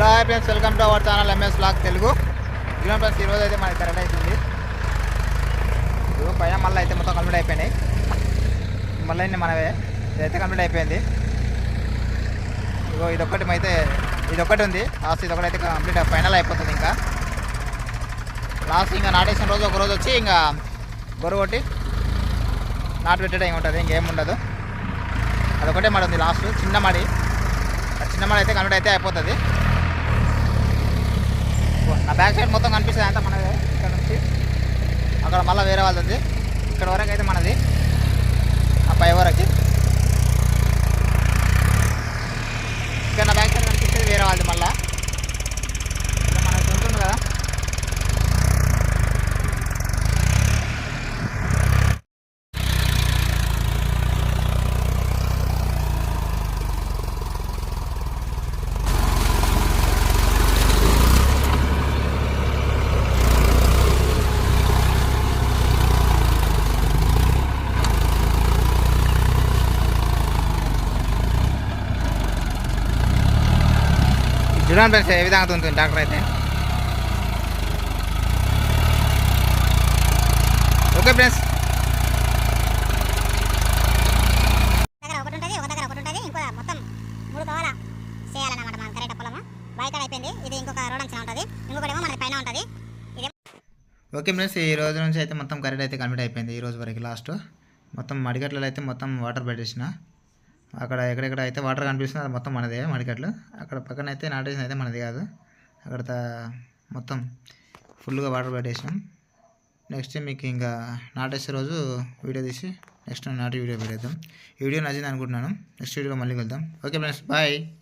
Hello hi friends welcome to our channel MS blog Telugu. ఇదిగో friends ఈరోజు అయితే మనకి కరెక్ట్ అవుతుంది ఇదిగో పైన మళ్ళీ అయితే మొత్తం కంప్లీట్ అయిపోయినాయి. మళ్ళీ మనమే మనవే ఇదైతే కంప్లీట్ అయిపోయింది. ఇగో ఇదొక్కటి అయితే ఇదొక్కటి ఉంది. లాస్ట్ ఇదొకటి అయితే కంప్లీట్ ఫైనల్ అయిపోతుంది ఇంకా. లాస్ట్ ఇంకా నాటేసిన రోజు ఒక రోజు వచ్చి ఇంకా గొర్రె కొట్టి నాటు పెట్టడం ఉంటుంది ఇంకేం ఉండదు. అదొకటే మడి ఉంది లాస్ట్ చిన్న మడి. చిన్న మడి అయితే కంప్లీట్ అయితే అయిపోతుంది. ఆ బ్యాక్ సైడ్ మొత్తం కనిపిస్తుంది అంతా మనది. ఇక్కడ నుంచి. అక్కడ మళ్ళీ వేరే వాళ్ళది. ఇక్కడ వరకు అయితే మనది. ఆ పై వరకు ఇక్కడ నా బ్యాక్ సైడ్ కనిపిస్తుంది వేరే వాళ్ళది మళ్ళా ఇక్కడ మనకి ఉంటుంది కదా చూడండి ఫ్రెండ్స్ ఏ విధంగా ఉంటుంది డాక్టర్ అయితే ఓకే ఫ్రెండ్స్ దగ్గర ఒకటి ఉంటుంది ఒక దగ్గర ఒకటి ఉంటుంది ఇంకో మొత్తం మూడు కావాలా చేయాలన్నమాట మనం కరెక్ట్ పొలము బాయికాడ అయిపోయింది ఇది ఇంకొక రోడ్ అంచనా ఉంటుంది. ఇంకొకటి ఏమో మనది పైన ఉంటుంది. ఇది ఓకే ఫ్రెండ్స్ ఈ రోజు నుంచి అయితే మొత్తం కరెక్ట్ అయితే కంప్లీట్ అయిపోయింది. ఈ రోజు వరకు లాస్ట్. మొత్తం మడికట్లలో అయితే మొత్తం వాటర్ పెట్టేసిన. అక్కడ ఎక్కడెక్కడ అయితే వాటర్ కనిపిస్తుందో అది మొత్తం మనదే మడికట్లు. అక్కడ పక్కన అయితే నాటేసిన అయితే మనది కాదు. అక్కడ మొత్తం ఫుల్గా వాటర్ పెట్టేసినాం. నెక్స్ట్ మీకు ఇంకా నాటేసే రోజు వీడియో తీసి నెక్స్ట్ నాటి వీడియో పెడతాం ఈ వీడియో నచ్చింది అనుకుంటున్నాను. నెక్స్ట్ వీడియో మళ్ళీ వెళ్దాం ఓకే ఫ్రెండ్స్ బాయ్.